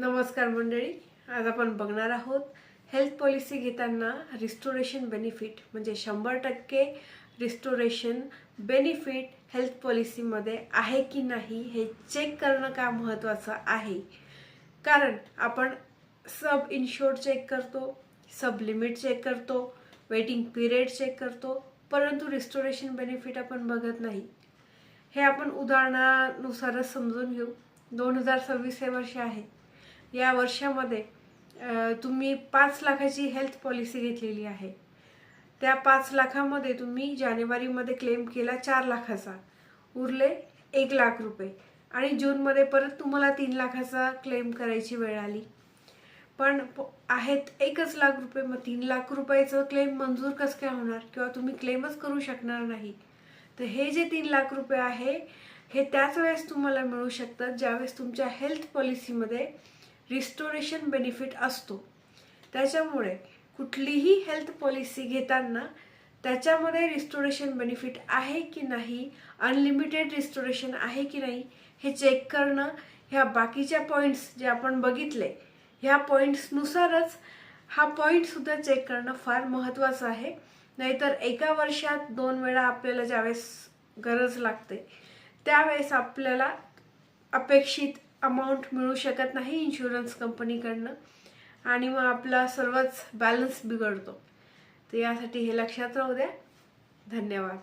नमस्कार मंडळी आज आपण बघणार आहोत हेल्थ पॉलिसी घेताना रिस्टोरेशन बेनिफिट म्हणजे शंभर टक्के रिस्टोरेशन बेनिफिट हेल्थ पॉलिसीमध्ये आहे की नाही हे चेक करणं का महत्त्वाचं आहे? कारण आपण सब इन्शोर चेक करतो सब लिमिट चेक करतो वेटिंग पिरियड चेक करतो परंतु रिस्टोरेशन बेनिफिट आपण बघत नाही. हे आपण उदाहरणानुसारच समजून घेऊ. दोन हजार सव्वीस हे वर्ष आहे. या वर्षामध्ये तुम्ही पाच लाखाची हेल्थ पॉलिसी घेतलेली आहे. त्या पाच लाखामध्ये तुम्ही जानेवारीमध्ये क्लेम केला चार लाखाचा. उरले एक लाख रुपये. आणि जूनमध्ये परत तुम्हाला तीन लाखाचा क्लेम करायची वेळ आली. पण प- आहेत एकच लाख रुपये मग तीन लाख रुपयाचं क्लेम मंजूर कसं काय होणार? किंवा तुम्ही क्लेमच करू शकणार नाही. तर हे जे तीन लाख रुपये आहे हे त्याच वेळेस तुम्हाला मिळू शकतात ज्यावेळेस तुमच्या हेल्थ पॉलिसीमध्ये रिस्टोरेशन बेनिफिट असतो. त्याच्यामुळे कुठलीही हेल्थ पॉलिसी घेताना त्याच्यामध्ये रिस्टोरेशन बेनिफिट आहे की नाही अनलिमिटेड रिस्टोरेशन आहे की नाही हे चेक करणं ह्या बाकीच्या पॉईंट्स जे आपण बघितले ह्या पॉईंट्सनुसारच हा पॉईंटसुद्धा चेक करणं फार महत्त्वाचं आहे. नाहीतर एका वर्षात दोन वेळा आपल्याला ज्यावेळेस गरज लागते त्यावेळेस आपल्याला अपेक्षित अमाऊंट मिळू शकत नाही इन्शुरन्स कंपनीकडनं आणि मग आपला सर्वच बॅलन्स बिघडतो. तर यासाठी हे लक्षात राहू द्या. धन्यवाद.